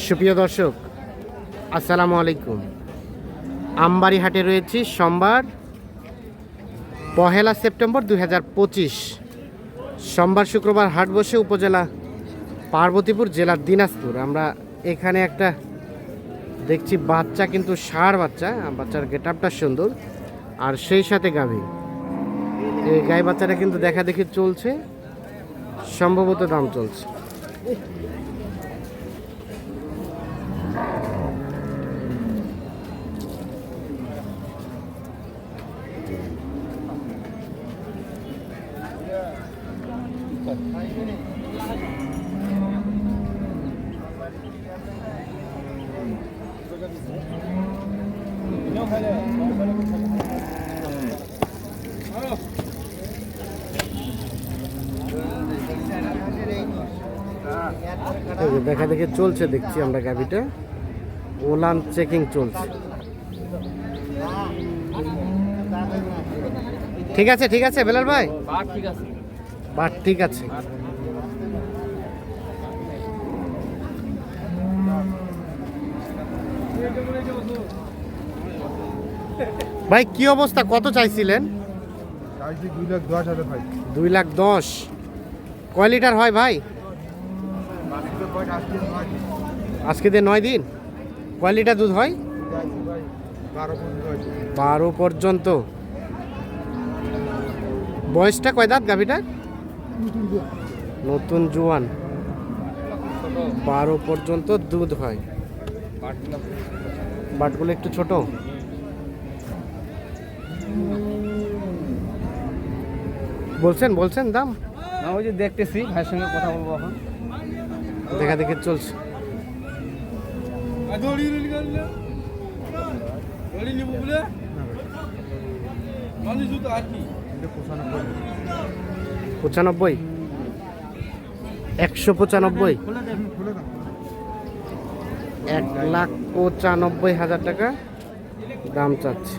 সুপ্রিয় দর্শক, আসসালামু আলাইকুম। আমবাড়ি হাটে রয়েছি সোমবার পহেলা সেপ্টেম্বর দু হাজার পঁচিশ। সোমবার শুক্রবার হাট বসে উপজেলা পার্বতীপুর জেলার দিনাজপুর। আমরা এখানে একটা দেখছি বাচ্চা, কিন্তু ষাঁড় বাচ্চা বাচ্চার গেট আপটা সুন্দর। আর সেই সাথে গাভী। এই গাই বাচ্চাটা কিন্তু দেখা দেখি চলছে, সম্ভবত দাম চলছে। দেখা দেখে চলছে, দেখছি আমরা গাভিটা। ওলান চেকিং চলছে। ঠিক আছে ঠিক আছে, বেলাল ভাই? ঠিক আছে। বাট ঠিক আছে। ভাই কি অবস্থা? কত চাইছিলেন? দুই লাখ দশ কয় লিটার হয় ভাই? আজকে দিয়ে নয় দিন? কয় লিটার দুধ হয়? বারো বারো পর্যন্ত। বয়সটা কয় দাঁত গাভিটার? নতুন জোয়ান। বারো পর্যন্ত দুধ হয়। বাটগুলো একটু ছোট। বলছেন বলছেন দাম? না ওই যে দেখতেছি ভাইয়ের সঙ্গে কথা বলব এখন। দেখা দেখে চলছে। পঁচানব্বই? একশো পঁচানব্বই? এক লাখ পঁচানব্বই হাজার টাকা দাম চাচ্ছে।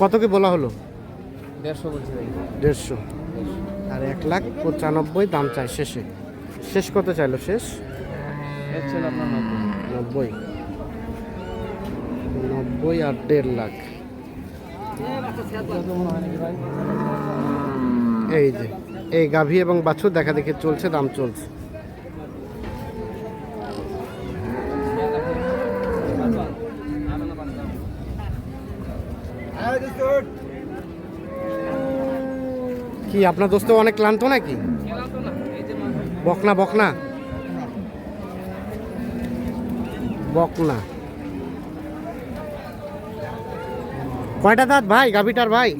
কত কি বলা হলো? দেড়শো বলছি দেড়শো। আর এক লাখ পঁচানব্বই দাম চাই শেষে। শেষ কত চাইলো শেষ? নব্বই। নব্বই আর দেড় লাখ। এই যে এই গাভী এবং বাছুর দেখা দেখে চলছে দাম চলছে। কি আপনার দোস্ত অনেক ক্লান্ত নাকি? বকনা বকনা। বকনা। কয়টা দাঁত ভাই? গাভিটার ভাই?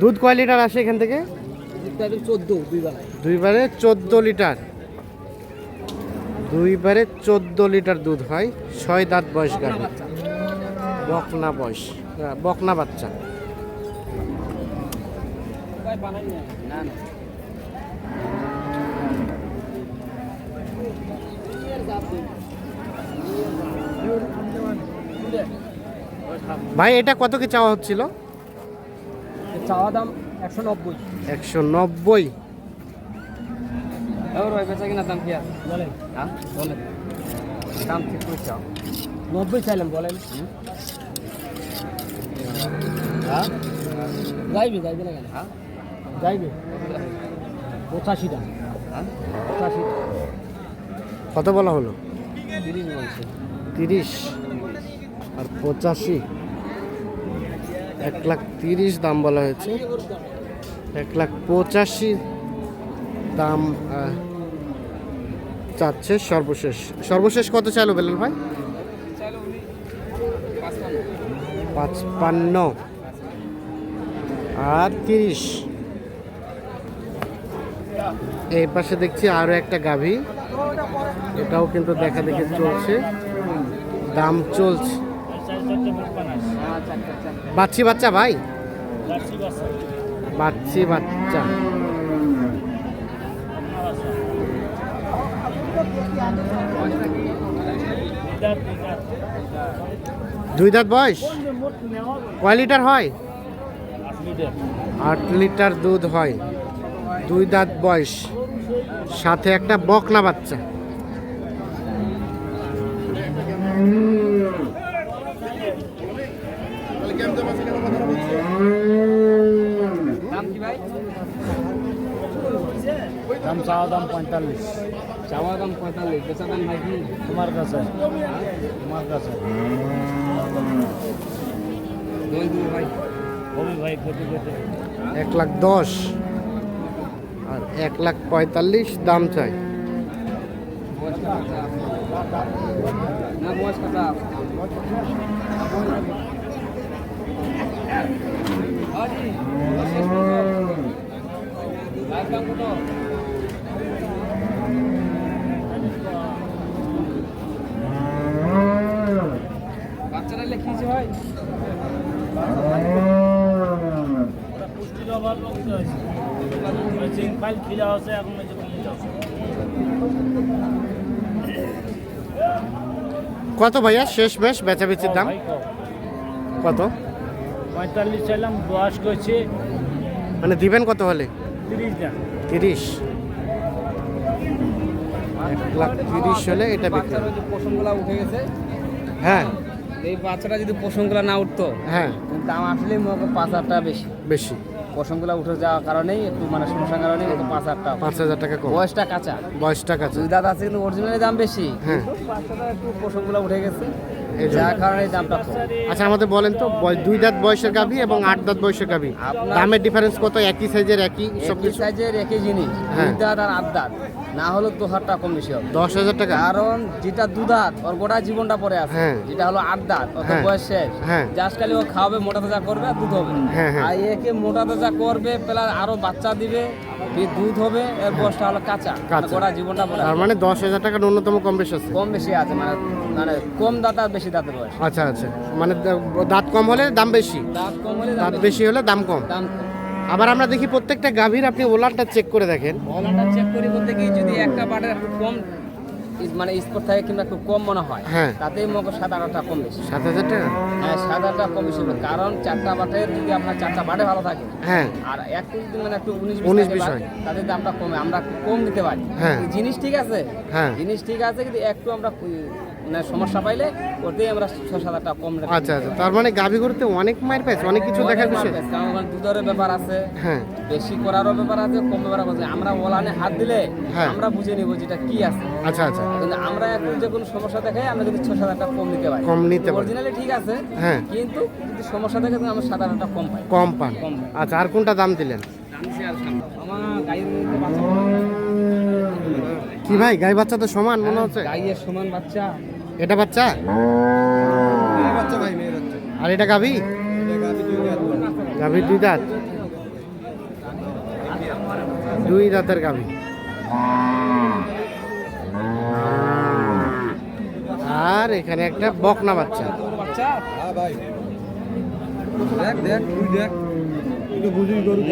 দুধ কয় লিটার আসে এখান থেকে? দুইবারে চোদ্দ লিটার। দুইবারে চোদ্দ লিটার দুধ হয়। ছয় দাঁত বয়স গাভি বকনা বয়স। বকনা বাচ্চা। না না ভাই এটা কত কি চাওয়া হচ্ছিল? চাওয়া দাম একশো নব্বই। একশো নব্বই। দাম কি আছে? বলেন। হ্যাঁ? বলেন। দাম ঠিক করে চাও। নব্বই চাইলাম বলেন। হ্যাঁ? যাইবে যাইবে না কেন? হ্যাঁ? যাইবে। পঁচাশিটা হ্যাঁ? পঁচাশি কত বলা হলো? তিরিশ। আর পঁচাশি। এক লাখ তিরিশ দাম বলা হয়েছে। এক লাখ পঁচাশি দাম চাচ্ছে সর্বশেষ। সর্বশেষ কত চাইলো বেলাল ভাই? পাঁচপান্ন। আর তিরিশ। এই পাশে দেখছি আরও একটা গাভী। এটাও কিন্তু দেখা দেখে চলছে। দাম চলছে। বাচ্চি বাচ্চা ভাই? বাচ্চি বাচ্চা। দুই দাঁত বয়স? কয় লিটার হয়? আট লিটার দুধ হয়। দুই দাঁত বয়স। সাথে একটা বকনা বাচ্চা। দাম চাওয়া দাম পঁয়তাল্লিশ। চাওয়া দাম পঁয়তাল্লিশ। বেচা দাম ভাই তোমার কাছে। তোমার কাছে। ভাই। ভাই খেতে খেতে এক লাখ দশ। আর এক লাখ পঁয়তাল্লিশ দাম চাই বয়স কাটা হাজি শেষ পর্যন্ত লাইভ দাম কত বাচ্চারা লেখিয়েছে ভাই ওরা পুষ্টির অভাব রক্ত আছে ফাইল খিলা আছে এখন কত ভাইয়া? শেষ মেশ বেচাবেচির দাম? কত? পঁয়তাল্লিশ চাইলাম দশ করছে মানে দিবেন কত হলে? তিরিশ তিরিশ। এক লাখ তিরিশ হলে এটা বিক্রি বাচ্চারা যে পোষণগুলা উঠে গেছে হ্যাঁ। এই বাচ্চাটা যদি পোষণগুলা না উঠতো হ্যাঁ। দাম আসলে পাঁচ হাজার টাকা বেশি। বেশি। পশমগুলো উঠে যাওয়ার কারণেই একটু মানে সমস্যার কারণে একটু পাঁচ হাজার টাকা পাঁচ হাজার টাকা কম। বয়সটা কাঁচা। বয়সটা কাঁচা। দুই দাঁত আছে কিন্তু অরিজিনালের দাম বেশি। হ্যাঁ। কিন্তু একটু পশমগুলো উঠে গেছে। যার কারণে দামটা আচ্ছা আমাদের বলেন তো দুই দাঁত বয়সের গাভি এবং আট দাঁত বয়সের গাভি। দামের ডিফারেন্স কত? একই সাইজের একই সব সাইজের একই জিনিস। হ্যাঁ। দুই দাঁত আর আট দাঁত। না হলে দু হাজার টাকা কম বেশি হবে। দশ হাজার টাকা। কারণ যেটা দু দাঁত ওর গোটা জীবনটা পরে আছে। হ্যাঁ। যেটা হলো আট দাঁত অত হ্যাঁ। বয়স শেষ। হ্যাঁ। জাস্ট খালি ও খাওয়াবে মোটা তাজা করবে আর দুধ হবে। আর একে মোটা তাজা করবে প্লাস আরও বাচ্চা দিবে দুধ হবে এর বয়সটা হলো কাঁচা। মানে গোটা জীবনটা পরে তার মানে দশ হাজার টাকা ন্যূনতম কম বেশি আছে। কম বেশি আছে মানে মানে কম দাঁত আর বেশি দাঁতের বয়স। আচ্ছা আচ্ছা। মানে দাঁত কম হলে দাম বেশি। দাঁত কম হলে দাঁত বেশি হলে দাম কম। দাম কম। আবার আমরা দেখি প্রত্যেকটা গাভীর আপনি ওলারটা চেক করে দেখেন মলাটা চেক করি বলতে কি যদি একটা বাটের একটু কম মানে স্পট থাকে কিংবা একটু কম মনে হয় হ্যাঁ। তাতেই মনে সাত আটটা কম বেশি সাত হাজার টাকা হ্যাঁ সাত আটটা কম বেশি কারণ চারটা বাটের যদি আপনার চারটা বাটে ভালো থাকে হ্যাঁ আর একটু যদি মানে একটু উনিশ 19 বিশ হয়। বাট, তাদের দামটা কমে আমরা কম দিতে পারি হ্যাঁ। জিনিস ঠিক আছে হ্যাঁ। জিনিস ঠিক আছে কিন্তু একটু আমরা সমস্যা পাইলে ওতেই আমরা ছ সাত আটটা কম রেখে আচ্ছা আচ্ছা। তার মানে গাভী করতে অনেক মায়ের পাইছে অনেক কিছু দেখার বিষয়। কারণ ওখানে দুধের ব্যাপার আছে হ্যাঁ। বেশি করারও ব্যাপার আছে কম ব্যাপার আছে। আমরা ওলানে হাত দিলে হ্যাঁ। আমরা বুঝে নিব যেটা কি আছে। আচ্ছা আচ্ছা। কিন্তু আমরা এখন যে কোনো সমস্যা দেখাই আমরা যদি ছ সাত আটটা কম নিতে পারি। কম নিতে পারি। অরিজিনালি ঠিক আছে হ্যাঁ। কিন্তু যদি সমস্যা দেখে আমরা সাত আটটা কম পাই। কম পান। আচ্ছা আর কোনটা দাম দিলেন? কি ভাই গাই বাচ্চা তো সমান মনে হচ্ছে? গাইয়ের সমান বাচ্চা। এটা বাচ্চা? আর এটা গাভী? গাভি দুই দাঁত। দুই দাঁতের গাভী। আর এখানে একটা বকনা বাচ্চা। বাচ্চা? হ্যাঁ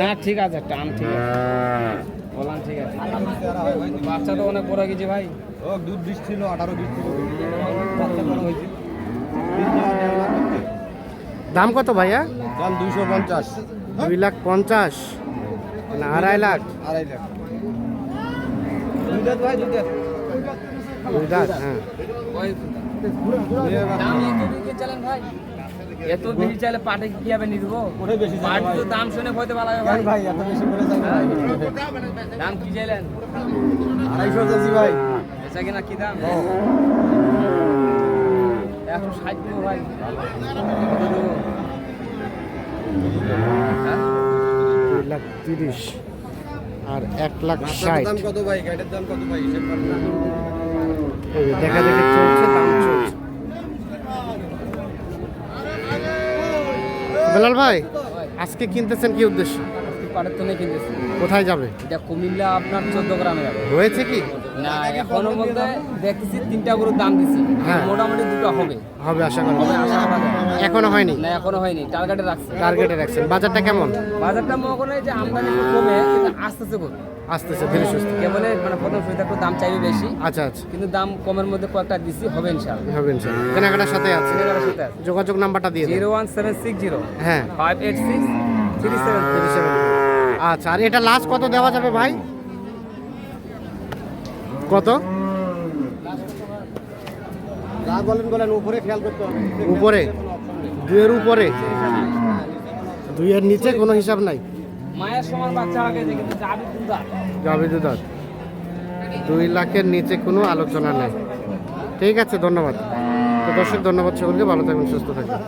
না ঠিক আছে টান ঠিক আছে। বললাম ঠিক আছে। বাচ্চা তো অনেক বড় গেছে ভাই। ও দুধ বিশ ছিল আঠারো বিশ ছিল। বাচ্চা বড় হয়েছে। দাম কত ভাইয়া? দাম দুইশো পঞ্চাশ। দুই লাখ পঞ্চাশ। না আড়াই লাখ। আড়াই লাখ। দুই দাঁত ভাই দুই দাঁত। দুই দাঁত হ্যাঁ। এত বেশি চাইলে পাটে কি হবে নিয়ে দেবো? পাট তো দাম শুনে ভয়তে ভালো হবে ভাই ভাই। এত বেশি করে দাম কি চাইলেন? আড়াইশো চাইছি ভাই। বেচা কিনা কি দাম? একশো ষাট দেবো ভাই। লাখ তিরিশ আর এক লাখ ষাট। দাম কত ভাই? গাড়ির দাম কত ভাই? দেখা দেখি চলছে বেলাল ভাই আজকে কিনতেছেন কি উদ্দেশ্য? পাটের কিনতেছি। কোথায় যাবে? এটা কুমিল্লা আপনার চোদ্দ গ্রামে যাবে। হয়েছে কি? না এখনও বলতে দেখতেছি তিনটা গরুর দাম দিছি। হ্যাঁ। মোটামুটি দুটো হবে। হবে আশা করি আশা এখনও হয়নি? না এখনও হয়নি। টার্গেটে রাখছে। টার্গেটে রাখছেন। বাজারটা কেমন? বাজারটা মনে যে আমদানি কমে কিন্তু আসতেছে গরু। আসতেছে ধীরে সুস্থ। কেবল মানে প্রথম শুরুতে একটু দাম চাইবে বেশি। আচ্ছা আচ্ছা। কিন্তু দাম কমের মধ্যে কয়েকটা দিছি হবে ইনশাআল্লাহ। হবে ইনশাআল্লাহ। কেনাকাটার সাথে আছে? সিনেমার সাথে যোগাযোগ নাম্বারটা দিয়ে zero one seven six zero. হ্যাঁ। Five eight six three seven three. Seven আচ্ছা আর এটা লাস্ট কত দেওয়া যাবে ভাই? কত? বলেন বলেন উপরে। খেয়াল করতে হবে উপরে দুইয়ের উপরে। দুইয়ের নিচে কোনো হিসাব নাই। মায়ের সমান বাচ্চা আগে কিন্তু যাবি দুধা দুই লাখের নিচে কোনো আলোচনা নেই। ঠিক আছে ধন্যবাদ। তো দর্শক ধন্যবাদ সকলকে। ভালো থাকবেন সুস্থ থাকবেন।